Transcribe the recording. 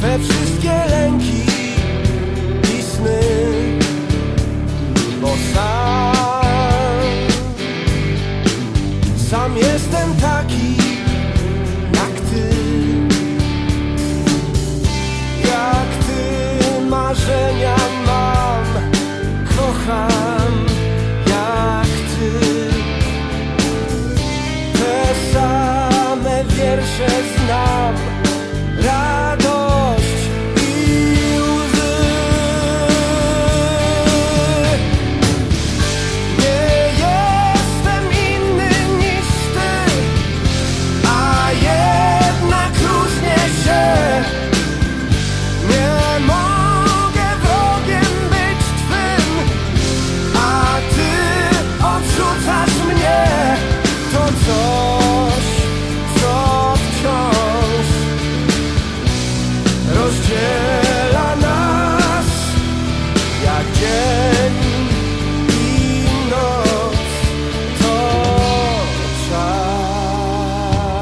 we wszystkie lęki i sny Bo sam Sam jestem taki Jak ty. Jak ty marzenia mam Kocham. just